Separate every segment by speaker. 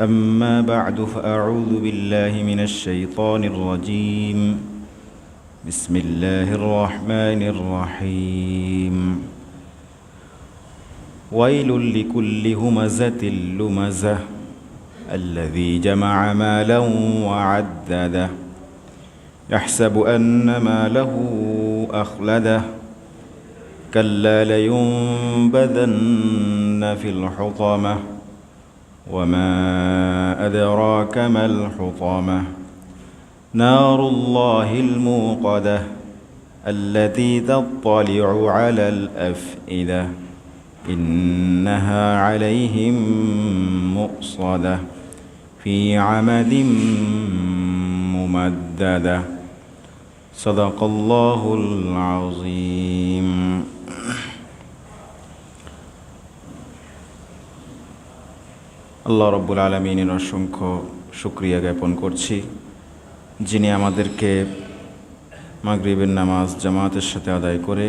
Speaker 1: أما بعد فأعوذ بالله من الشيطان الرجيم. بسم الله الرحمن الرحيم. ويل لكل همزة لمزة. الذي جمع مالا وعدده. يحسب أن ماله أخلده. كلا لينبذن في الحطمة. وما أدراك ما الحطمة نار الله الموقدة التي تطلع على الأفئدة إنها عليهم مؤصدة في عمد ممددة صدق الله العظيم আল্লাহ রব্বুল আলমিনের অসংখ্য শুক্রিয়া জ্ঞাপন করছি। যিনি আমাদেরকে মাগরিবের নামাজ জামাতের সাথে আদায় করে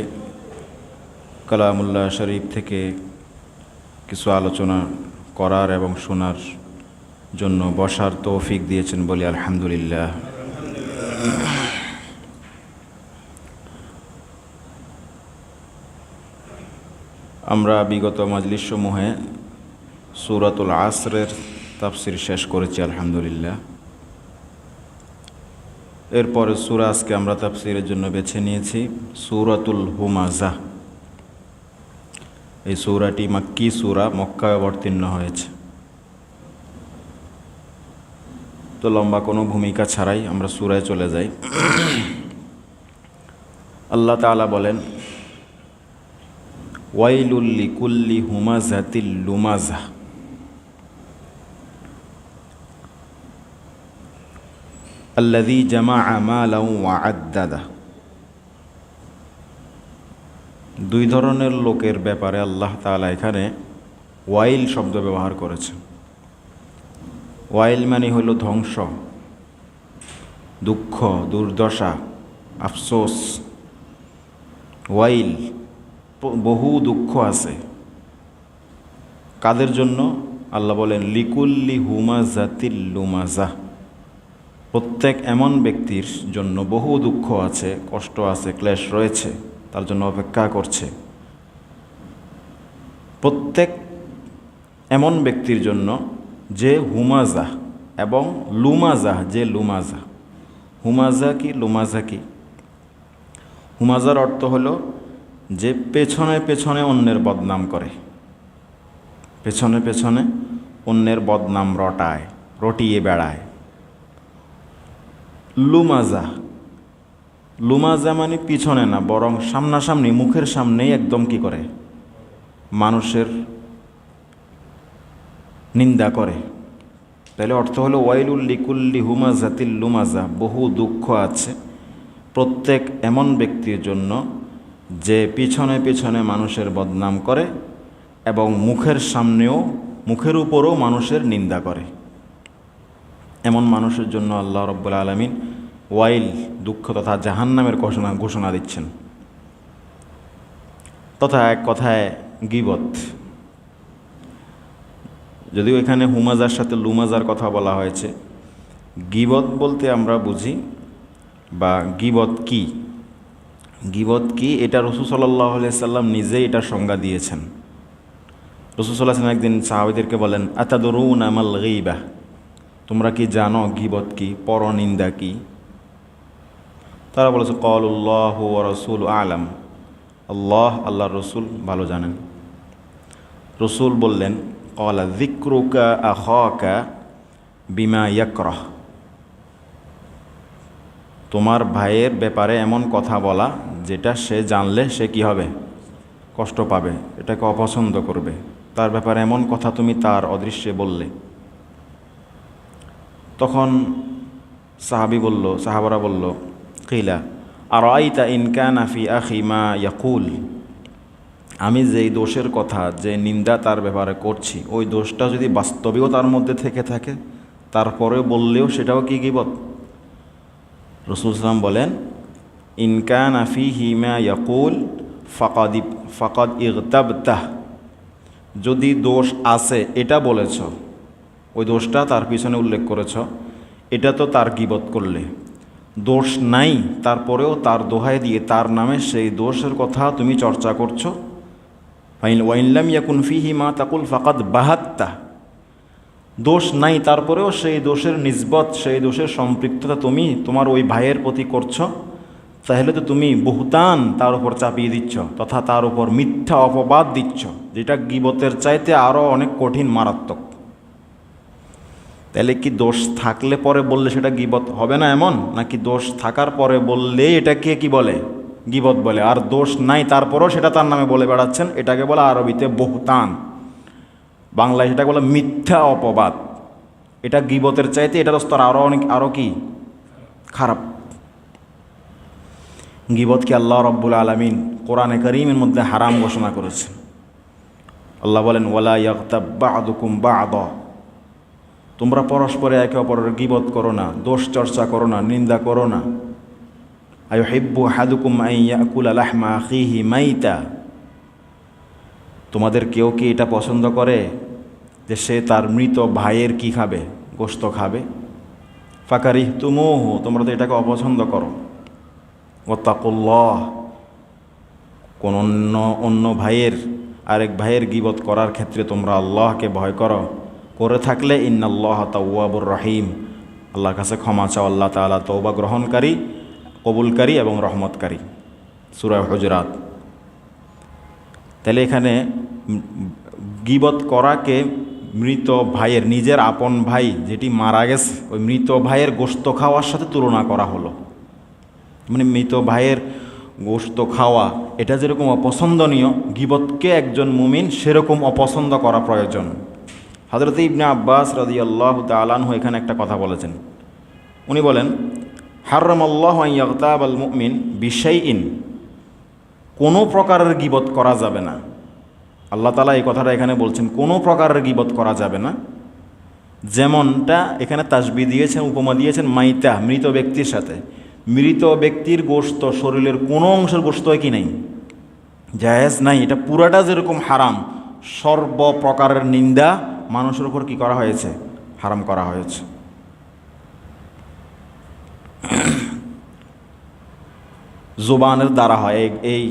Speaker 1: কালামুল্লাহ শরীফ থেকে কিছু আলোচনা করার এবং শোনার জন্য বসার তৌফিক দিয়েছেন বলি আলহামদুলিল্লাহ। আমরা বিগত মাজলিসসমূহে সুরাতুল আসরের তাফসির শেষ করেছি, আলহামদুলিল্লাহ। এরপরে সুরা আজকে আমরা তাফসিরের জন্য বেছে নিয়েছি, সুরাতুল হুমাজা এই সৌরাটি মাক্কি সুরা, মক্কায় অবতীর্ণ হয়েছে। তো লম্বা কোনো ভূমিকা ছাড়াই আমরা সুরায় চলে যাই। আল্লাহ তাআলা বলেন ওয়াইলুল্লি কুল্লি হুমাজাতিল লুমাজা আল্লাদি জামা আমালাউ ওয়াদ্দাদা দুই ধরনের লোকের ব্যাপারে আল্লাহ তাআলা এখানে ওয়াইল শব্দ ব্যবহার করেছে ওয়াইল মানে হলো ধ্বংস, দুঃখ, দুর্দশা, আফসোস। ওয়াইল, বহু দুঃখ আছে। কাদের জন্য? আল্লাহ বলেন, লিকুল্লি হুমা জাতিল লুমাজা প্রত্যেক এমন ব্যক্তির জন্য বহু দুঃখ আছে, কষ্ট আছে, ক্লেশ রয়েছে, তার জন্য অপেক্ষা করছে। প্রত্যেক এমন ব্যক্তির জন্য যে হুমাজা এবং লুমাজা, যে লুমাজা। হুমাজা কি, লুমাজা কি? হুমাজার অর্থ হলো যে পেছনে পেছনে অন্যের বদনাম করে। পেছনে পেছনে অন্যের বদনাম রটায়, রটিয়ে বেড়ায়। লুমাজা। লুমাজা মানে পিছনে না, বরং সামনাসামনি, মুখের সামনেই একদম কি করে? মানুষের নিন্দা করে। তাহলে অর্থ হলো, ওয়াইলুল লিকুল্লি হুমাজাতিল লুমাজা, বহু দুঃখ আছে প্রত্যেক এমন ব্যক্তির জন্য যে পিছনে পিছনে মানুষের বদনাম করে এবং মুখের সামনেও, মুখের উপরও মানুষের নিন্দা করে। এমন মানুষের জন্য আল্লাহ রব্বুল আলমিন ওয়াইল, দুঃখ তথা জাহান্নামের ঘোষণা ঘোষণা দিচ্ছেন। তথা এক কথায় গিবত। যদিও এখানে হুমাজার সাথে লুমাজার কথা বলা হয়েছে, গিবত বলতে আমরা বুঝি বা গিবত কি? গিবত কি? এটা রসুল সাল্লাহ সাল্লাম নিজেই এটার সংজ্ঞা দিয়েছেন। রসুল সাল্লাহ সাল্লাম একদিন সাহাবিদেরকে বলেন, আতাদরুন আমাল গিবা? তোমরা কি জানো গিবত কি? পরনিন্দা কি? তারা বলেছে, কলুল্লাহ ও রসুল আলাম। আল্লাহ আল্লাহ রসুল ভালো জানেন। রসুল বললেন, কলা দিক্রুকা আহকা বিমা ইয়াকরহ। তোমার ভাইয়ের ব্যাপারে এমন কথা বলা, যেটা সে জানলে সে কি হবে? কষ্ট পাবে, এটাকে অপছন্দ করবে। তার ব্যাপারে এমন কথা তুমি তার অদৃশ্যে বললে। তখন সাহাবি বলল, সাহাবারা বলল, কিলা আর আইতা ইনকান আফি আখিমা ইয়াকুল? আমি যেই দোষের কথা, যে নিন্দা তার ব্যাপারে করছি, ওই দোষটা যদি বাস্তবেও তার মধ্যে থেকে থাকে তারপরে বললেও সেটাও কি গিবত? রসুল সালাম বলেন ইনকান আফি হিমা ইয়াকুল, ফাকাদ ফাকাদ ইগতাবতাহ। যদি দোষ আছে, এটা বলেছ ওই দোষটা তার পিছনে উল্লেখ করেছ। এটা তো তার গিবত করলে। দোষ নাই, তারপরেও তার দোহাই দিয়ে তার নামে সেই দোষের কথা তুমি চর্চা করছ? ফাইন ওয়াইনলাম ইয়াকুন ফিহি মা তাকুল ফাকাদ বাহাত্তা। দোষ নাই, তারপরেও সেই দোষের নিসবত, সেই দোষের সম্পৃক্ততা তুমি তোমার ওই ভাইয়ের প্রতি করছ। তাহলে তো তুমি বহুতান তার উপর চাপিয়ে দিচ্ছ, তথা তার উপর মিথ্যা অপবাদ দিচ্ছ, যেটা গিবতের চাইতে আরও অনেক কঠিন মারাত্মক। তাহলে কি দোষ থাকলে পরে বললে সেটা গিবত হবে না এমন? নাকি দোষ থাকার পরে বললে এটাকে কি বলে? গিবত বলে। আর দোষ নাই তারপরও সেটা তার নামে বলে বেড়াচ্ছেন। এটাকে বলে আরবিতে বহুতান। বাংলায় সেটাকে বলে মিথ্যা অপবাদ। এটা গিবতের চাইতে এটার স্তর আরও অনেক আরও কি? খারাপ। গিবতকে আল্লাহ রব্বুল আলমিন কোরআনে করিমের মধ্যে হারাম ঘোষণা করেছেন? আল্লাহ বলেন, ওয়ালা ইয়াগতাব বা'দুকুম বা'দ। তোমরা পরস্পরে একে অপরের গিবত করো না, দোষ চর্চা করো না, নিন্দা করো না। আয়ু হিব্বু হাদুকুম আইয়াকুল আলাহমা আখিহি মাইতা। তোমাদের কেউ কি এটা পছন্দ করে যে সে তার মৃত ভাইয়ের কি খাবে গোস্ত খাবে? ফাকারি তুমোহ তোমরা তো এটাকে অপছন্দ করো। ওত্তাকুল্লাহ কোন অন্য অন্য ভাইয়ের, আরেক ভাইয়ের গিবত করার ক্ষেত্রে তোমরা আল্লাহকে ভয় করো। করে থাকলে ইন্নাল্লাহ তাওয়াবুর রহিম। আল্লাহর কাছে ক্ষমা চাও, আল্লাহ তালা তৌবা গ্রহণকারী, কবুলকারী এবং রহমতকারী। সুরায় হজরাত। তাহলে এখানে গিবত করাকে মৃত ভাইয়ের, নিজের আপন ভাই যেটি মারা গেছে, ওই মৃত ভাইয়ের গোস্ত খাওয়ার সাথে তুলনা করা হলো। মানে মৃত ভাইয়ের গোস্ত খাওয়া, এটা যেরকম অপছন্দনীয়, গিবতকে একজন মুমিন সেরকম অপছন্দ করা প্রয়োজন। হজরত ইবনে আব্বাস রাজি আল্লাহ তালানহু এখানে একটা কথা বলেছেন। উনি বলেন হাররম আল্লাহ ইয়াকতাব আল মুমিন বিষয় ইন কোনো প্রকারের গিবত করা যাবে না। আল্লাহ তালা এই কথাটা এখানে বলছেন, কোনো প্রকারের গিবত করা যাবে না। যেমনটা এখানে তাসবি দিয়েছেন, উপমা দিয়েছেন, মাইতা, মৃত ব্যক্তির সাথে। মৃত ব্যক্তির গোস্ত শরীরের কোনো অংশের গোস্ত কি নাই? জায়েজ নাই। এটা পুরাটা যেরকম হারাম, সর্বপ্রকারের নিন্দা মানুষের উপর কি করা হয়েছে? হারাম করা হয়েছে। জোবানের দ্বারা হয়। এই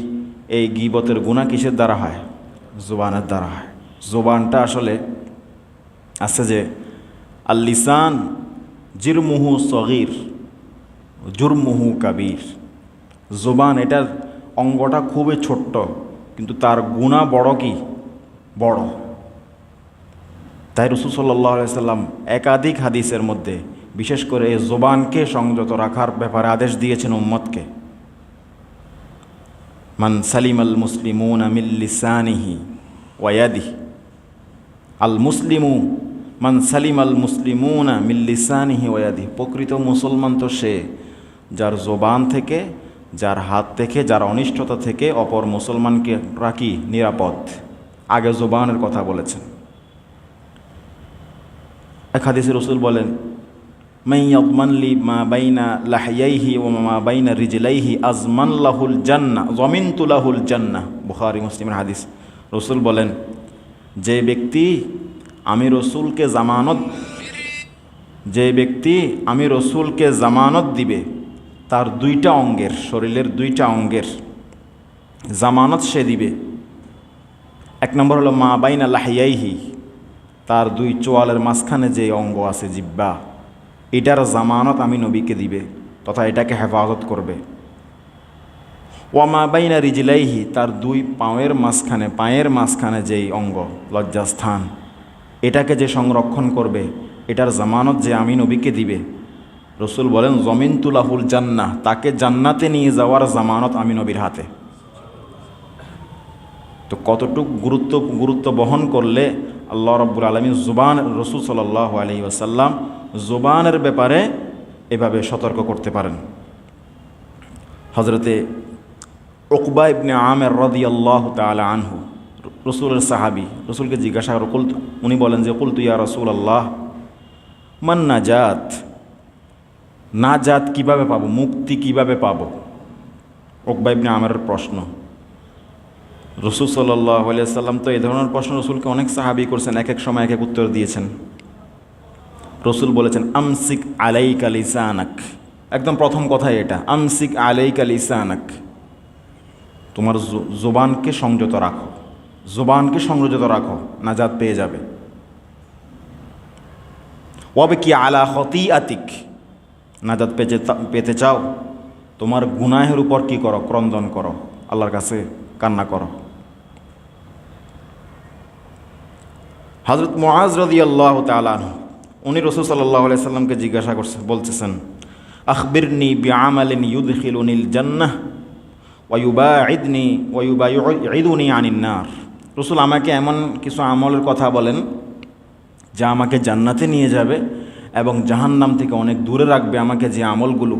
Speaker 1: এই গিবতের গুণা কিসের দ্বারা হয়? জোবানের দ্বারা হয়। জোবানটা আসলে আছে যে আল্লিসান জিরমুহু সগির, জুরমুহু কাবির। জোবান এটার অঙ্গটা খুবই ছোট্ট, কিন্তু তার গুণা বড় কি? বড়। তাই রসুল সাল্লাহ সাল্লাম একাধিক হাদিসের মধ্যে, বিশেষ করে এই জোবানকে সংযত রাখার ব্যাপারে আদেশ দিয়েছেন উম্মতকে। মান সালিম আল মুসলিমুন আমিল্লিসানিহি ওয়াদি আল মুসলিমু, মান সালিম আল মুসলিমুনা মিল্লিসানিহি ওয়াদি প্রকৃত মুসলমান তো সে, যার জোবান থেকে, যার হাত থেকে, যার অনিষ্টতা থেকে অপর মুসলমানকে রাখি নিরাপদ। আগে জোবানের কথা বলেছেন। এক হাদিসে রসুল বলেন মাইয়াদমানলি মা বাইনা লাহিয়াইহি ও মা বাইনা রিজলাইহি আজমান লাহুল জান্না জমিনতুলাহুল জান্না বুখারি, মুসলিমের হাদিস। রসুল বলেন, যে ব্যক্তি আমি রসুলকে জামানত, যে ব্যক্তি আমি রসুলকে জামানত দিবে, তার দুইটা অঙ্গের, শরীরের দুইটা অঙ্গের জামানত সে দিবে। এক নম্বর হলো মা বাইনা লাহিয়াইহি তার দুই চোয়ালের মাঝখানে যে অঙ্গ আছে জিব্বা, এটার জামানত আমি নবীকে দিবে তথা এটাকে হেফাজত করবে। ওয়ামা বাইনা রিজিলাইহি, তার দুই পায়ের মাঝখানে পায়ের মাঝখানে যেই অঙ্গ, লজ্জাস্থান, এটাকে যে সংরক্ষণ করবে, এটার জামানত যে আমি নবীকে দিবে। রসুল বলেন জমিন তুলাহুল জান্না তাকে জান্নাতে নিয়ে যাওয়ার জামানত আমি নবীর হাতে। তো কতটুক গুরুত্ব গুরুত্ব বহন করলে আল্লাহ রব্বুল আলমী জুবান, রসুল সাল্লাহ আলী ওসাল্লাম জুবানের ব্যাপারে এভাবে সতর্ক করতে পারেন। হজরতে ওকবা ইবনে আমের রদি আল্লাহ তালা আনহু, রসুলের সাহাবি, রসুলকে জিজ্ঞাসা করো কুল উনি বলেন যে কুল তুইয়া রসুল আল্লাহ মান নাজাত? নাজাত কীভাবে পাবো? মুক্তি কীভাবে পাবো? ওকবা ইবনে আমের প্রশ্ন। রসুল সাল্লাহ সাল্লাম তো এই ধরনের প্রশ্ন রসুলকে অনেক সাহাবি করছেন, এক এক সময় এক এক উত্তর দিয়েছেন। রসুল বলেছেন, আমসিক আলাইক আলিসানাক একদম প্রথম কথাই এটা, আমসিক আলাইক আলিসানাক তোমার জোবানকে সংযত রাখো, জোবানকে সংযত রাখো নাজাদ পেয়ে যাবে। ওয়াবে কি আলা হতি আতিক নাজাদ পেতে পেতে চাও, তোমার গুনাহের উপর কি করো, ক্রন্দন করো, আল্লাহর কাছে কান্না করো। হজরত মোয়াজ রদি আল্লাহ তালান উনি রসুল সাল্লাহ সাল্লামকে জিজ্ঞাসা করছে, বলতেছেন, আখবিরনি বিআমালিন ইউদখিলুনিল জান্নাহ ওয়ুবা ঈদনি ওয়ুবা ঈদুনি আনিন্নার রসুল আমাকে এমন কিছু আমলের কথা বলেন, যা আমাকে জান্নাতে নিয়ে যাবে এবং জাহান্নাম থেকে অনেক দূরে রাখবে আমাকে যে আমলগুলো।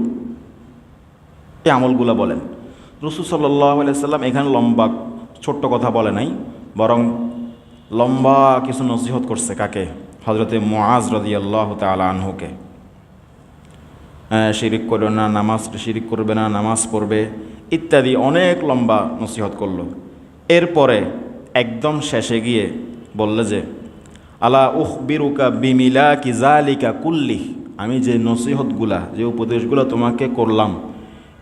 Speaker 1: এই আমলগুলো বলেন। রসুল সাল্লাহ সাল্লাম এখানে লম্বা, ছোট্ট কথা বলে নাই, বরং লম্বা কিছু নসিহত করছে কাকে? হজরতে মোয়াজ রদি আল্লাহ তালা আনহুকে শিরিক করবে না, নামাজ শিরিক করবে না, নামাজ পড়বে, ইত্যাদি অনেক লম্বা নসিহত করল। এরপরে একদম শেষে গিয়ে বললে যে, আলা উখ বিরুকা বিমিলা কি জালিকা কুল্লি আমি যে নসিহতগুলা, যে উপদেশগুলো তোমাকে করলাম,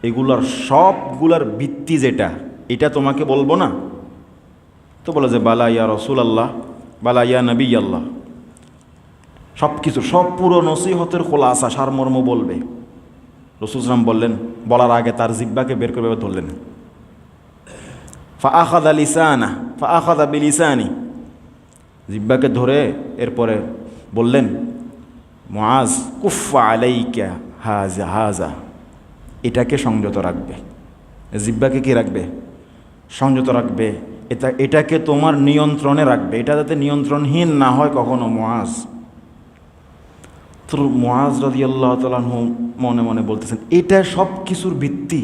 Speaker 1: এগুলার সবগুলার ভিত্তি যেটা, এটা তোমাকে বলব না? তো বলে যে, বালা ইয়া রসুল আল্লাহ বালা ইয়া নবী আল্লাহ সব কিছু সব পুরো নসিহতের খোলা আসা সারমর্ম বলবে। রসুলসালাম বললেন, বলার আগে তার জিব্বাকে বের করে ধরলেন। ফা আখাদা লিসানা ফা আখাদা বিলিসানি। জিব্বাকে ধরে এরপরে বললেন মোয়াজ কুফা আলাইকা হাজা হাজা এটাকে সংযত রাখবে। জিব্বাকে কি রাখবে? সংযত রাখবে এটা, এটাকে তোমার নিয়ন্ত্রণে রাখবে। এটা যাতে নিয়ন্ত্রণহীন না হয় কখনো মোয়াজ তো মোয়াজ রাজি আল্লাহ তালু মনে মনে বলতেছেন, এটা সব কিছুর ভিত্তি।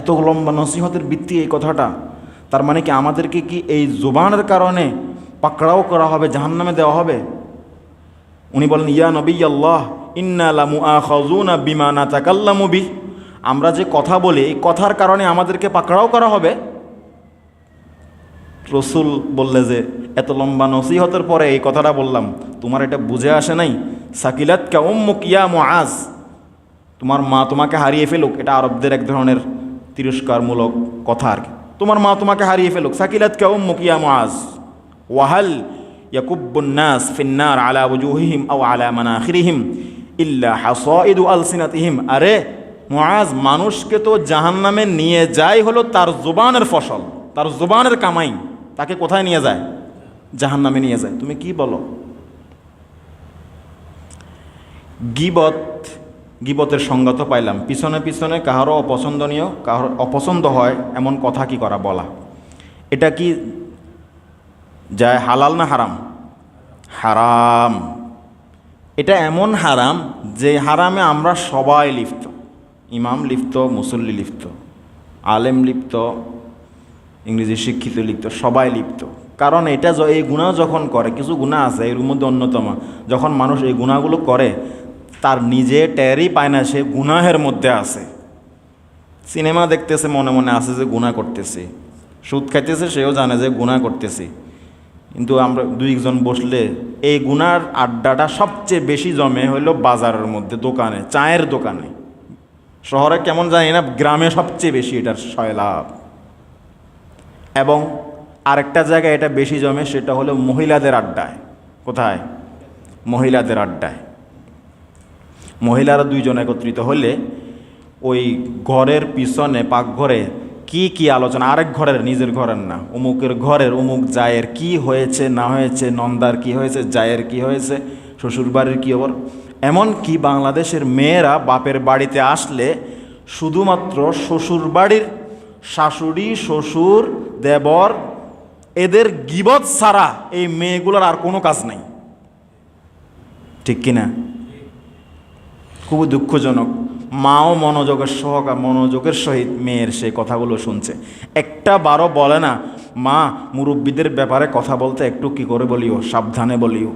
Speaker 1: এত লম্বা নসিহতের ভিত্তি এই কথাটা। তার মানে কি আমাদেরকে কি এই জোবানের কারণে পাকড়াও করা হবে, জাহান্নামে দেওয়া হবে? উনি বলেন, ইয়া নবী আল্লাহ ইন্না লামু আখাজুনা বিমানা তাকাল্লামু বি আমরা যে কথা বলি, এই কথার কারণে আমাদেরকে পাকড়াও করা হবে। রসুল বললে যে, এত লম্বা নসিহতের পরে এই কথাটা বললাম, তোমার এটা বুঝে আসে নাই? সাকিলাত কা উম্মুক ইয়া তোমার মা তোমাকে হারিয়ে ফেলুক, এটা আরবদের এক ধরনের তিরস্কারমূলক কথা আর কি। তোমার মা তোমাকে হারিয়ে ফেলুক, সাকিলাত কা উম্মুক ইয়া ওয়াহাল ইয়াকুব্বুন নাস ফিন্নার আলা ওজুহিহিম আও আলা মানাখিরিহিম ইল্লা হাস ইদ হাসাইদু আলসিনাতিহিম। আরে, মুআজ মানুষকে তো জাহান্নামে নিয়ে যায় হলো তার জুবানের ফসল, তার জুবানের কামাই। তাকে কোথায় নিয়ে যায়? জাহান্নামে নিয়ে যায়। তুমি কি বলো? গিবত, গিবতের সংজ্ঞা তো পাইলাম। পিছনে পিছনে কাহারও অপছন্দনীয় কাহার অপছন্দ হয় এমন কথা কি করা বলা? এটা কি যায় হালাল না হারাম? হারাম। এটা এমন হারাম যে হারামে আমরা সবাই লিপ্ত। ইমাম লিপ্ত, মুসল্লি লিপ্ত, আলেম লিপ্ত ইংরেজি শিক্ষিত, লিপ্ত, সবাই লিপ্ত। কারণ এটা এই গুণা যখন করে, কিছু গুণা আছে, এর মধ্যে অন্যতম। যখন মানুষ এই গুণাগুলো করে, তার নিজে টেরই পায় না সে গুনাহের মধ্যে আছে। সিনেমা দেখতেছে, মনে মনে আছে যে গুণা করতেছে। সুদ খাইতেছে, সেও জানে যে গুণা করতেছে। কিন্তু আমরা দুইজন বসলে, এই গুনার আড্ডাটা সবচেয়ে বেশি জমে হইল বাজারের মধ্যে, দোকানে, চায়ের দোকানে। শহরে কেমন জানি না, গ্রামে সবচেয়ে বেশি এটার সয়লাভ। এবং আরেকটা জায়গায় এটা বেশি জমে সেটা হলো মহিলাদের আড্ডায়। কোথায়? মহিলাদের আড্ডায়। মহিলারা দুইজন একত্রিত হলে ওই ঘরের পিছনে, পাকঘরে কি কি আলোচনা, আরেক ঘরের, নিজের ঘরের না, অমুকের ঘরের, অমুক জায়ের কি হয়েছে, না হয়েছে, নন্দার কি হয়েছে, জায়ের কি হয়েছে, শ্বশুরবাড়ির কী খবর? এমনকি বাংলাদেশের মেয়েরা বাপের বাড়িতে আসলে শুধুমাত্র শ্বশুরবাড়ির শাশুড়ি, শ্বশুর দেবর, এদের গিবত ছাড়া এই মেয়েগুলোর আর কোনো কাজ নাই। ঠিক কিনা খুবই দুঃখজনক। মাও মনোযোগের সহকার মনোযোগের সহিত মেয়ের সেই কথাগুলো শুনছে। একটা বারো বলে না, মা, মুরব্বীদের ব্যাপারে কথা বলতে একটু কি করে বলিও? সাবধানে বলিও।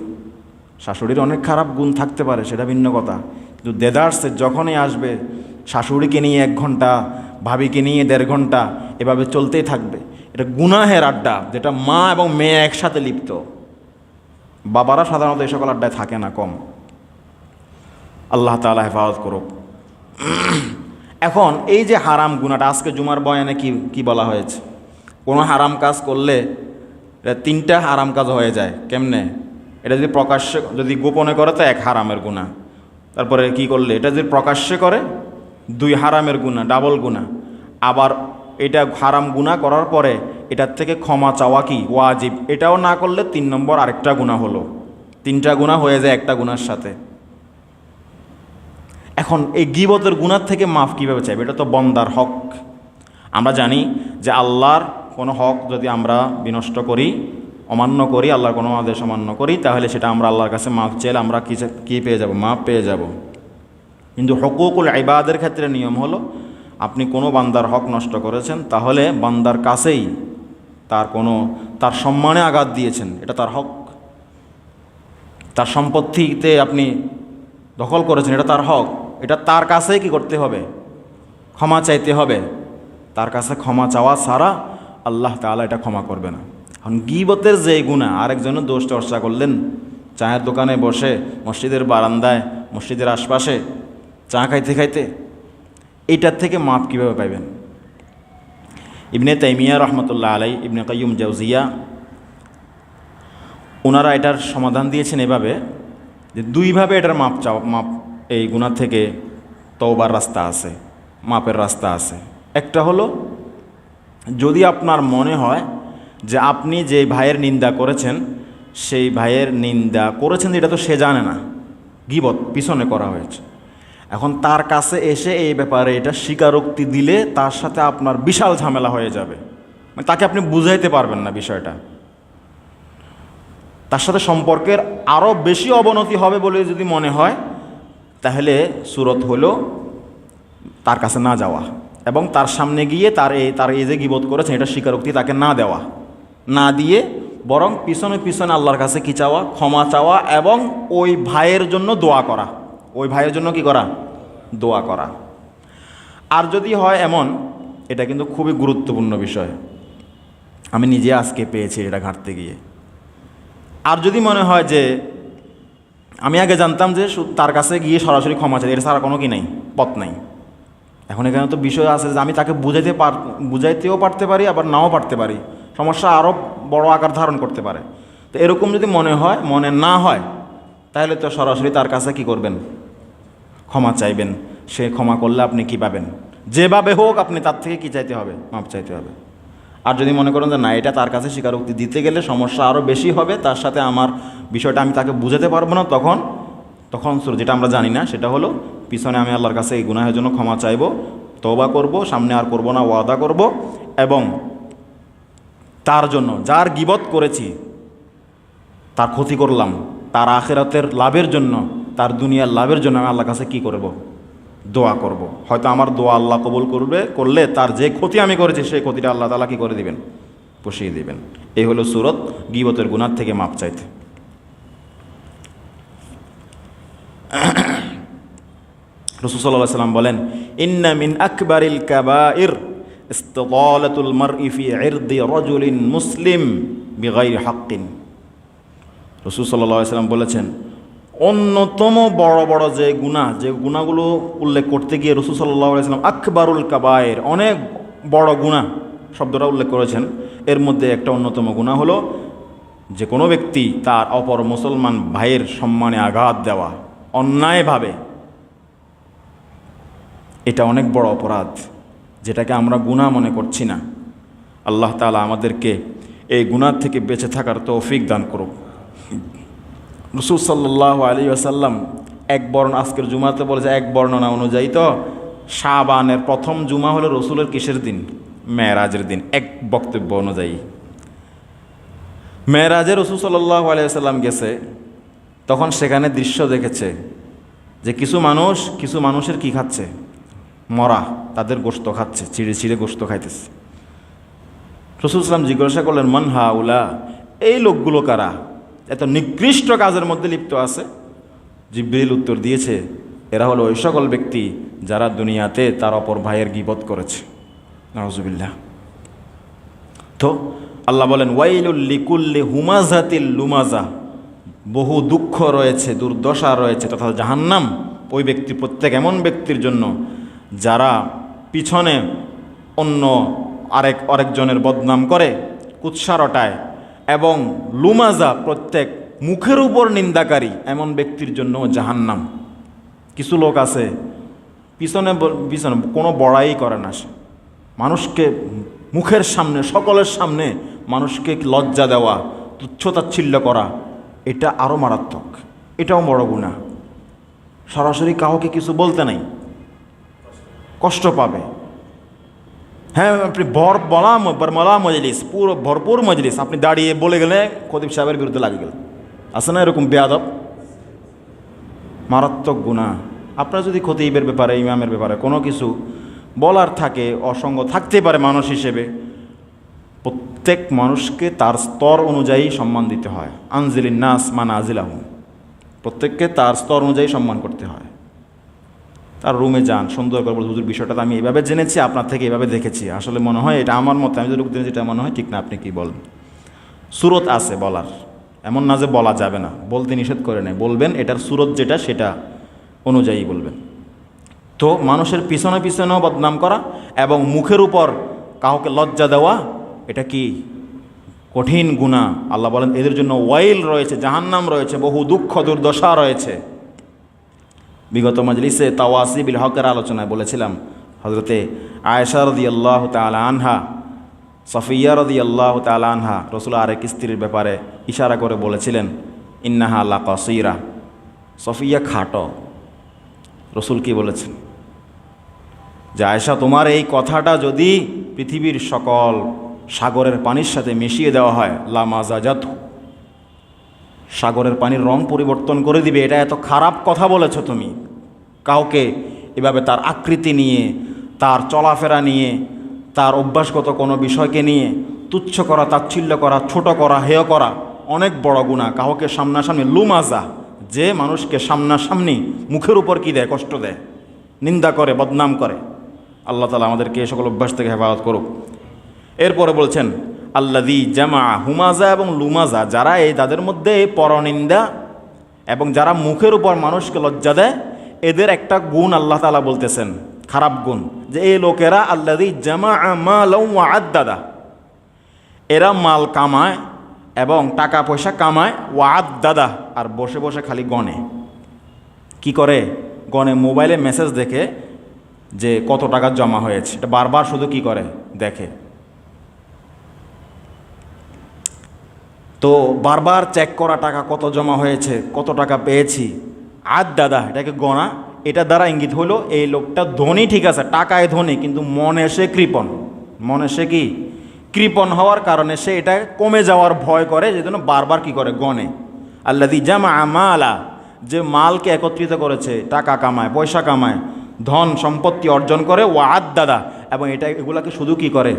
Speaker 1: শাশুড়ির অনেক খারাপ গুণ থাকতে পারে, সেটা ভিন্ন কথা। কিন্তু দেদার্সে যখনই আসবে, শাশুড়িকে নিয়ে এক ঘণ্টা, ভাবিকে নিয়ে দেড় ঘণ্টা, এভাবে চলতেই থাকবে। এটা গুনাহের আড্ডা, যেটা মা এবং মেয়ে একসাথে লিপ্ত। বাবারা সাধারণত এই সকল আড্ডায় থাকে না, কম। আল্লাহ তালা হেফাজত করুক। এখন এই যে হারাম গুণাটা আজকে জুমার বয়ানে কি কি বলা হয়েছে? কোনো হারাম কাজ করলে এটা তিনটা হারাম কাজ হয়ে যায়, কেমনে? এটা যদি প্রকাশ্যে, যদি গোপনে করে তো এক হারামের গুণা তারপরে কি করলে? এটা যদি প্রকাশ্যে করে, দুই হারামের গুণা ডাবল গুণা আবার এটা হারাম গুণা করার পরে এটার থেকে ক্ষমা চাওয়া কি? ওয়াজিব। এটাও না করলে তিন নম্বর আরেকটা গুণা হলো। তিনটা গুণা হয়ে যায় একটা গুণার সাথে। এখন এই গিবতের গুণার থেকে মাফ কীভাবে চাইবে? এটা তো বন্দার হক। আমরা জানি যে আল্লাহর কোনো হক যদি আমরা বিনষ্ট করি, অমান্য করি, আল্লাহর কোনো আদেশ অমান্য করি, তাহলে সেটা আমরা আল্লাহর কাছে মাফ চাইলে আমরা কী কী পেয়ে যাব? মাফ পেয়ে যাব। কিন্তু হকুকুল ইবাদের ক্ষেত্রে নিয়ম হলো আপনি কোনো বান্দার হক নষ্ট করেছেন, তাহলে বান্দার কাছেই তার কোনো, তার সম্মানে আঘাত দিয়েছেন, এটা তার হক। তার সম্পত্তিতে আপনি দখল করেছেন, এটা তার হক। এটা তার কাছেই কি করতে হবে? ক্ষমা চাইতে হবে। তার কাছে ক্ষমা চাওয়া ছাড়া আল্লাহ তাআলা এটা ক্ষমা করবে না। এখন গিবতের যে গুণা আরেকজনের দোষ চর্চা করলেন। চায়ের দোকানে বসে, মসজিদের বারান্দায়, মসজিদের আশপাশে চা খাইতে খাইতে। এইটার থেকে মাপ কীভাবে পাইবেন? ইবনে তাইমিয়া রহমতুল্লাহ আলাই ইবনে কাইয়ুম জাউজিয়া ওনারা এটার সমাধান দিয়েছেন এভাবে যে দুইভাবে এটার মাপ চাও, মাপ এই গুণা থেকে তওবার রাস্তা আছে, মাপের রাস্তা আছে। একটা হলো, যদি আপনার মনে হয় যে আপনি যে ভাইয়ের নিন্দা করেছেন, সেই ভাইয়ের নিন্দা করেছেন, এটা তো সে জানে না। গিবত পিছনে করা হয়েছে। এখন তার কাছে এসে এই ব্যাপারে এটা স্বীকারোক্তি দিলে তার সাথে আপনার বিশাল ঝামেলা হয়ে যাবে। মানে তাকে আপনি বুঝাইতে পারবেন না বিষয়টা। তার সাথে সম্পর্কের আরও বেশি অবনতি হবে বলে যদি মনে হয়, তাহলে সুরত হলো তার কাছে না যাওয়া এবং তার সামনে গিয়ে তার এই তার এই যে গিবোধ করেছেন, এটা স্বীকারোক্তি তাকে না দেওয়া। না দিয়ে বরং পিছনে পিছনে আল্লাহর কাছে কি চাওয়া, ক্ষমা চাওয়া এবং ওই ভাইয়ের জন্য দোয়া করা। ওই ভাইয়ের জন্য কি করা? দোয়া করা। আর যদি হয় এমন, এটা কিন্তু খুবই গুরুত্বপূর্ণ বিষয়। আমি নিজে আজকে পেয়েছি এটা ঘাটতে গিয়ে। আর যদি মনে হয় যে, আমি আগে জানতাম যে তার কাছে গিয়ে সরাসরি ক্ষমা চাই, এটা ছাড়া কোনো কি নাই, পথ নাই। এখন এখানে তো বিষয় আছে যে আমি তাকে বুঝাইতে পার বুঝাইতেও পারতে পারি, আবার নাও পারতে পারি। সমস্যা আরও বড় আকার ধারণ করতে পারে। তো এরকম যদি মনে হয়, মনে না হয়, তাহলে তো সরাসরি তার কাছে কি করবেন? ক্ষমা চাইবেন। সে ক্ষমা করলে আপনি কি পাবেন? যেভাবে হোক আপনি তার থেকে কি চাইতে হবে? মাপ চাইতে হবে। আর যদি মনে করেন যে না, এটা তার কাছে স্বীকারোক্তি দিতে গেলে সমস্যা আরও বেশি হবে, তার সাথে আমার বিষয়টা আমি তাকে বুঝাতে পারব না, তখন তখন যেটা আমরা জানি না, সেটা হলো, পিছনে আমি আল্লাহর কাছে এই গুনাহের জন্য ক্ষমা চাইব, তওবা করব, সামনে আর করব না, ওয়াদা করব এবং তার জন্য যার গিবত করেছি, তার ক্ষতি করলাম, তার আখেরাতের লাভের জন্য তার দুনিয়ার লাভের জন্য আমি আল্লাহর কাছে কি করব? দোয়া করব। হয়তো আমার দোয়া আল্লাহ কবুল করবে, করলে তার যে ক্ষতি আমি করেছি, সেই ক্ষতিটা আল্লাহ তালা কি করে দিবেন? পুষিয়ে দিবেন। এই হলো সুরত, গিবতের গুণার থেকে মাপ চাইতে। রসুল সাল্লাহ সাল্লাম বলেন, ইন্না মিন আকবরিল কাবাইর ইস্তালাতুল মারই ফি ইরদি রাজুলিন মুসলিম বিগাইরি হাক্কিন। রসুল সাল্লাহ সাল্লাম বলেছেন অন্যতম বড় বড় যে গুণা, যে গুণাগুলো উল্লেখ করতে গিয়ে রসুল সাল্লাম আকবরুল কাবায়ের, অনেক বড় গুণা শব্দটা উল্লেখ করেছেন। এর মধ্যে একটা অন্যতম গুণা হলো যে কোনো ব্যক্তি তার অপর মুসলমান ভাইয়ের সম্মানে আঘাত দেওয়া, অন্যায়ভাবে। এটা অনেক বড় অপরাধ, যেটাকে আমরা গুণা মনে করছি না। আল্লাহ তালা আমাদেরকে এই গুণার থেকে বেঁচে থাকার তৌফিক দান করুক। রসুল সাল্লাহ আলী আসাল্লাম এক বর্ণ আজকের জুমাতে বলেছে, এক বর্ণনা অনুযায়ী তো শাহবানের প্রথম জুমা হলো রসুলের কিসের দিন? মেয়েরাজের দিন, এক বক্তব্য অনুযায়ী। মেয়েরাজে রসুল সাল্লাহ আলিয়াল্লাম গেছে, তখন সেখানে দৃশ্য দেখেছে যে কিছু মানুষ, কিছু মানুষের কি খাচ্ছে? মরা, তাদের গোস্ত খাচ্ছে চিড়ে চিড়ে গোস্ত খাইতেছে। রসুল সাল্লাম জিজ্ঞাসা করলেন, মন হা উলা এই লোকগুলো কারা? এত নিকৃষ্ট কাজের মধ্যে লিপ্ত আছে। জিব্রিল উত্তর দিয়েছে, এরা হলো ওই সকল ব্যক্তি যারা দুনিয়াতে তার অপর ভাইয়ের গিবত করেছে। নজুবিল্লাহ তো আল্লাহ বলেন, ওয়াইলুল লিকুল্লি হুমাজাতিল লুমাজা। বহু দুঃখ রয়েছে, দুর্দশা রয়েছে, তথা জাহান্নাম, ওই ব্যক্তি, প্রত্যেক এমন ব্যক্তির জন্য যারা পিছনে অন্য আরেক, আরেকজনের বদনাম করে, কুৎসা রটায় এবং লুমাজা প্রত্যেক মুখের উপর নিন্দাকারী এমন ব্যক্তির জন্য জাহান্নাম। কিছু লোক আছে, পিছনে পিছনে কোনো বড়াই করে না সে। মানুষকে মুখের সামনে, সকলের সামনে মানুষকে লজ্জা দেওয়া, তুচ্ছতাচ্ছিল্য করা, এটা আরও মারাত্মক, এটাও বড় গুণা সরাসরি কাউকে কিছু বলতে নাই, কষ্ট পাবে। হ্যাঁ আপনি ভর বলা বলা মজলিস, পুরো ভরপুর মজলিস। আপনি দাঁড়িয়ে বলে গেলে খতিব সাহেবের বিরুদ্ধে লাগে গেল। আছে না এরকম বেয়াদব? মারাত্মক গুণা আপনার যদি খতিবের ব্যাপারে, ইমামের ব্যাপারে কোনো কিছু বলার থাকে, অসঙ্গ থাকতে পারে মানুষ হিসেবে, প্রত্যেক মানুষকে তার স্তর অনুযায়ী সম্মান দিতে হয়। আনজিলিন নাস মান আজিলাহ প্রত্যেককে তার স্তর অনুযায়ী সম্মান করতে হয়। তার রুমে যান, সুন্দর করে বলতে হুজুর, বিষয়টা আমি এভাবে জেনেছি, আপনার থেকে এভাবে দেখেছি। আসলে মনে হয় এটা আমার মতে, আমি যেটুকু এটা মনে হয় ঠিক না, আপনি কি বলেন? সুরত আছে বলার, এমন না যে বলা যাবে না, বলতে নিষেধ করে নেয় বলবেন এটার সুরত যেটা সেটা অনুযায়ী বলবেন। তো মানুষের পিছনে পিছনেও বদনাম করা এবং মুখের উপর কাউকে লজ্জা দেওয়া, এটা কি কঠিন গুণা আল্লাহ বলেন, এদের জন্য ওয়াইল রয়েছে, জাহান্নাম রয়েছে, বহু দুঃখ, দুর্দশা রয়েছে। বিগত মজলিসে তাওয়াসিবিল হকের আলোচনায় বলেছিলাম হজরতে আয়েশা রদি আল্লাহ তালা আনহা, সফিয়া রদি আল্লাহ তালা আনহা রসুল আরেক স্ত্রীর ব্যাপারে ইশারা করে বলেছিলেন, ইন্নাহা আল্লাহ কসইরা সফিয়া খাটো। রসুল কি বলেছেন? যে আয়েশা, তোমার এই কথাটা যদি পৃথিবীর সকল সাগরের পানির সাথে মিশিয়ে দেওয়া হয় লামাজাজাত সাগরের পানির রং পরিবর্তন করে দিবে। এটা এত খারাপ কথা বলেছ তুমি। কাউকে এভাবে তার আকৃতি নিয়ে, তার চলাফেরা নিয়ে, তার অভ্যাসগত কোনো বিষয়কে নিয়ে তুচ্ছ করা, তাচ্ছিল্য করা, ছোট করা, হেয় করা অনেক বড় গুণা। কাউকে সামনাসামনি লুমাজা, যে মানুষকে সামনাসামনি মুখের উপর কি দেয়, কষ্ট দেয়, নিন্দা করে, বদনাম করে। আল্লাহ তালা আমাদেরকে এই সকল অভ্যাস থেকে হেফাজত করুক। এরপরে বলছেন আল্লাদি জামা হুমাজা এবং লুমাজা যারা এই তাদের মধ্যে পরনিন্দা এবং যারা মুখের উপর মানুষকে লজ্জা দেয়, এদের একটা গুণ আল্লাহ তালা বলতেছেন, খারাপ গুণ, যে এই লোকেরা আল্লাদি জামা আদাদা এরা মাল কামায় এবং টাকা পয়সা কামায় ওয়াদ দাদা আর বসে বসে খালি গনে কি করে? গনে মোবাইলে মেসেজ দেখে যে কত টাকা জমা হয়েছে। এটা বারবার শুধু কি করে? দেখে। তো বারবার চেক করা টাকা কত জমা হয়েছে, কত টাকা পেয়েছি। আর দাদা, এটাকে গণা। এটা দ্বারা ইঙ্গিত হলো, এই লোকটা ধনী, ঠিক আছে, টাকায় ধনী, কিন্তু মনে সে কৃপণ। মনে সে কি? কৃপণ হওয়ার কারণে সে এটা কমে যাওয়ার ভয় করে, যে জন্য বারবার কি করে? গনে আল্লাদি জামা আমালা যে মালকে একত্রিত করেছে, টাকা কামায়, পয়সা কামায়, ধন সম্পত্তি অর্জন করে ও দাদা। এবং এটা, এগুলাকে শুধু কি করে?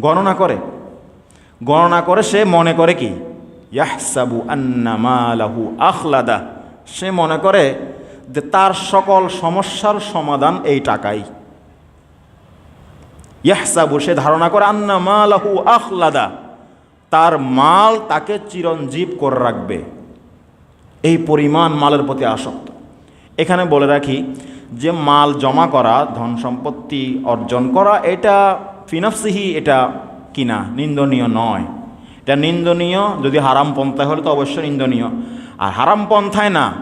Speaker 1: গণনা করে। গণনা করে সে মনে করে কি? ইয়াহসাবু আন্না মালাহু আখলাদা। সে মনে করে যে তার সকল সমস্যার সমাধান এই টাকাই। ইয়াহসাবু, সে ধারণা করে আন্না মালাহু আখলাদা। তার মাল তাকে চিরঞ্জীব করে রাখবে। এই পরিমাণ মালের প্রতি আসক্ত। এখানে বলে রাখি, যে মাল জমা করা, ধন সম্পত্তি অর্জন করা, এটা ফিনাফসিহি এটা কিনা? নিন্দনীয় নয়। এটা নিন্দনীয়, যদি হারাম পন্থায় হলে তো অবশ্যই নিন্দনীয়। আর হারাম পন্থায় না,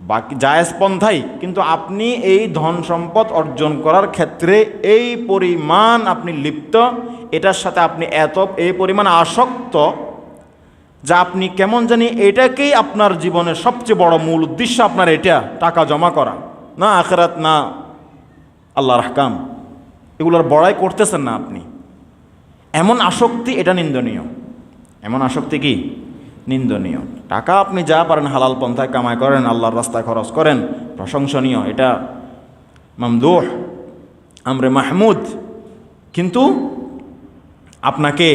Speaker 1: বাকি জায়েজ পন্থাই। কিন্তু আপনি এই ধন সম্পদ অর্জন করার ক্ষেত্রে এই পরিমাণ আপনি লিপ্ত, এটার সাথে আপনি এত, এই পরিমাণ আসক্ত, যা আপনি কেমন জানি এটাকেই আপনার জীবনের সবচেয়ে বড় মূল উদ্দেশ্য আপনার এটা, টাকা জমা করা। না আখেরাত, না আল্লাহর হাকাম এগুলোর বড়াই করতেছেন না আপনি। এমন আসক্তি, এটা নিন্দনীয়। এমন আসক্তি কি? নিন্দনীয়। টাকা আপনি যা পারেন হালাল পন্থায় কামাই করেন, আল্লাহর রাস্তায় খরচ করেন, প্রশংসনীয়। এটা মামদুহ, আমরে মাহমুদ। কিন্তু আপনাকে,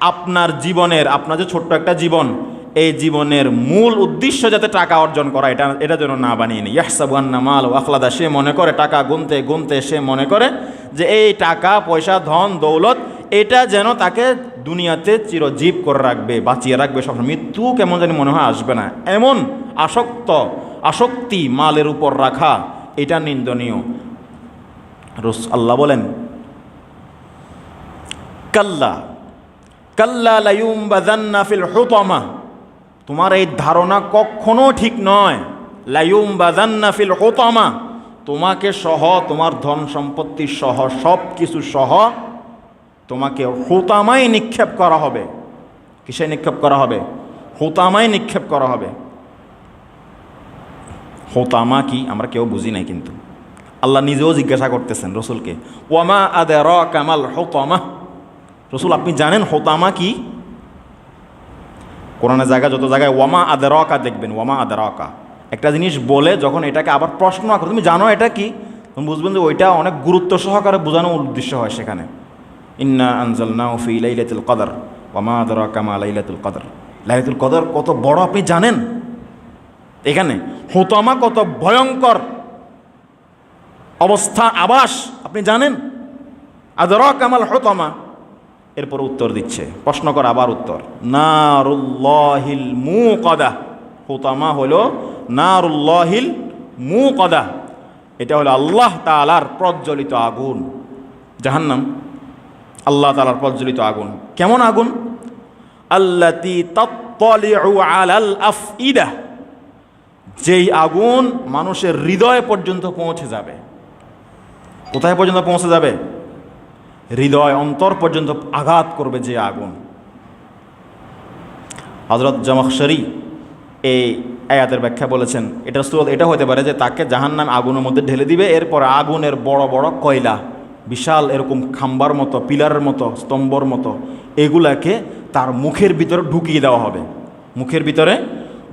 Speaker 1: আপনার জীবনের, আপনার যে ছোট্ট একটা জীবন, এই জীবনের মূল উদ্দেশ্য যাতে টাকা অর্জন করা, এটা এটা যেন না বানিয়ে নিই। ইয়াহসাবু আন্না মাল ও আখলাদা, সে মনে করে টাকা গুনতে গুনতে সে মনে করে যে এই টাকা, পয়সা, ধন, দৌলত এটা যেন তাকে দুনিয়াতে চিরজীব করে রাখবে, বাঁচিয়ে রাখবে সবসময়। মৃত্যু কেমন জানি মনে হয় আসবে না। এমন আসক্ত, আসক্তি মালের উপর রাখা, এটা নিন্দনীয়। রস আল্লাহ বলেন, কাল্লা কাল্লা লাইম হুতমা। তোমার এই ধারণা কখনো ঠিক নয়। লাইম বাজান্না ফিল হুতমা। তোমাকে সহ, তোমার ধন সম্পত্তি সহ সব কিছু সহ তোমাকে হুতামায় নিক্ষেপ করা হবে। কিসে নিক্ষেপ করা হবে? হুতামায় নিক্ষেপ করা হবে। হোতামা কি? আমরা কেউ বুঝি নাই কিন্তু। আল্লাহ নিজেও জিজ্ঞাসা করতেছেন রসুলকে, ওয়ামা আদে র কামাল হোতামা? রসুল, আপনি জানেন হোতামা কি? কোরআনের জায়গায় যত জায়গায় ওয়ামা আদে রকা দেখবেন, ওয়ামা আদে রকা একটা জিনিস বলে যখন এটাকে আবার প্রশ্ন করো তুমি জানো এটা কি? তুমি বুঝবেন যে ওইটা অনেক গুরুত্ব সহকারে বোঝানোর উদ্দেশ্য হয় সেখানে। ইন্না আনজাল ফি লাইলাতুল কদর ওয়ামা আদে রকা মা লাইলাতুল কদর লাইলাতুল কদর কত বড় আপনি জানেন? এখানে হোতামা কত ভয়ঙ্কর অবস্থা, আবাস, আপনি জানেন? আদর কামাল হোতামা এরপর উত্তর দিচ্ছে, প্রশ্ন কর আবার উত্তর, নারুল্লাহিল মু কদা হোতামা হলো নারুল্লাহিল মু কদা এটা হলো আল্লাহ তালার প্রজ্বলিত আগুন। জাহান্নাম। আল্লাহ তালার প্রজ্বলিত আগুন। কেমন আগুন? আল্লাতি তত্তলিউ আলাল আফইদা। যেই আগুন মানুষের হৃদয় পর্যন্ত পৌঁছে যাবে। কোথায় পর্যন্ত পৌঁছে যাবে? হৃদয় অন্তর পর্যন্ত আঘাত করবে যে আগুন। হজরত জমখশরি এই আয়াতের ব্যাখ্যা বলেছেন, এটা সুরত, এটা হতে পারে যে তাকে জাহান্নাম আগুনের মধ্যে ঢেলে দিবে, এরপর আগুনের বড় বড় কয়লা বিশাল এরকম খাম্বার মতো, পিলারের মতো, স্তম্ভর মতো, এগুলাকে তার মুখের ভিতরে ঢুকিয়ে দেওয়া হবে। মুখের ভিতরে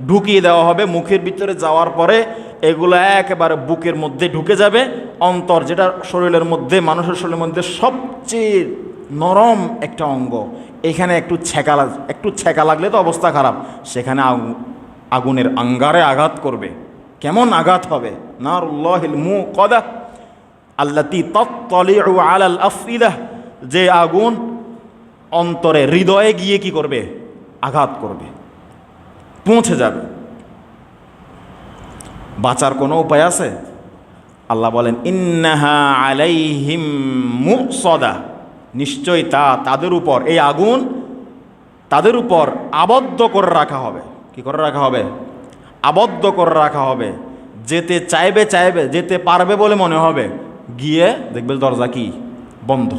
Speaker 1: ঢুকিয়ে দেওয়া হবে। মুখের ভিতরে যাওয়ার পরে এগুলো একেবারে বুকের মধ্যে ঢুকে যাবে। অন্তর যেটা শরীরের মধ্যে, মানুষের শরীরের মধ্যে সবচেয়ে নরম একটা অঙ্গ। এখানে একটু ছেঁকা একটু ছেঁকা লাগলে তো অবস্থা খারাপ। সেখানে আগুনের আঙ্গারে আঘাত করবে। কেমন আঘাত হবে? নারুল্লাহিল মু কদা আল্লাতি তত্তলিউ আলাল আফিদা যে আগুন অন্তরে হৃদয়ে গিয়ে কি করবে? আঘাত করবে। পৌঁছে যাবে। বাঁচার কোনো উপায় আছে? আল্লাহ বলেন, ইন্নাহা আলাইহিম মুসদা। নিশ্চয়ই তা তাদের উপর, এই আগুন তাদের উপর আবদ্ধ করে রাখা হবে। কি করে রাখা হবে? আবদ্ধ করে রাখা হবে। যেতে চাইবে চাইবে, যেতে পারবে বলে মনে হবে। গিয়ে দেখবে দরজা কি? বন্ধ।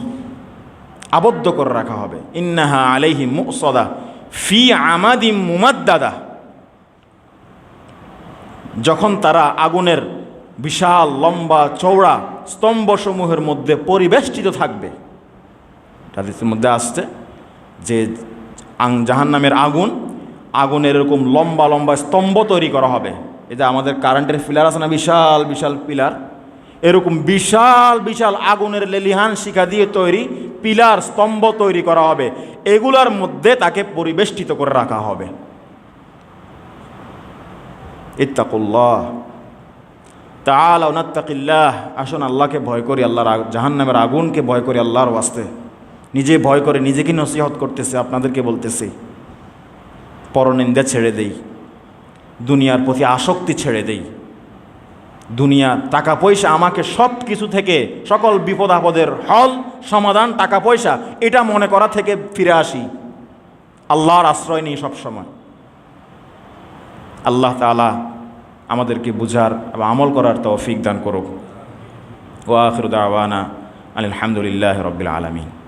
Speaker 1: আবদ্ধ করে রাখা হবে। ইন্নাহা আলাইহিম মুসদা ফি আমাদিম মুমাদ্দাদা। যখন তারা আগুনের বিশাল, লম্বা চৌড়া স্তম্ভসমূহের মধ্যে পরিবেষ্টিত থাকবে তাদের মধ্যে আসছে যে জাহান নামের আগুন, আগুনের এরকম লম্বা লম্বা স্তম্ভ তৈরি করা হবে। এটা আমাদের কারেন্টের পিলার আছে না, বিশাল বিশাল পিলার এরকম বিশাল বিশাল আগুনের লেলিহান শিখা দিয়ে তৈরি পিলার স্তম্ভ তৈরি করা হবে। এগুলার মধ্যে তাকে পরিবেষ্টিত করে রাখা হবে। ইত্তাকুল্লাহ। তাল আসুন, আল্লাহকে ভয় করি, আল্লাহর জাহান নামের আগুনকে ভয় করি, আল্লাহর ওয়াস্তে। নিজে ভয় করে নিজেকে নসিহত করতেছে, আপনাদেরকে বলতেছি। পরনিন্দা ছেড়ে দেই। দুনিয়ার প্রতি আসক্তি ছেড়ে দেই। দুনিয়া, টাকা পয়সা, আমাকে সব কিছু থেকে সকল বিপদ আপদের হল, সমাধান, টাকা পয়সা, এটা মনে করা থেকে ফিরে আসি। আল্লাহর আশ্রয় নিই সবসময়। আল্লাহ তালা আমাদেরকে বুঝার এবং আমল করার তৌফিক দান করুক। ওয়াখির দাওয়ানা আলহামদুলিল্লাহ রবিল আলমিন।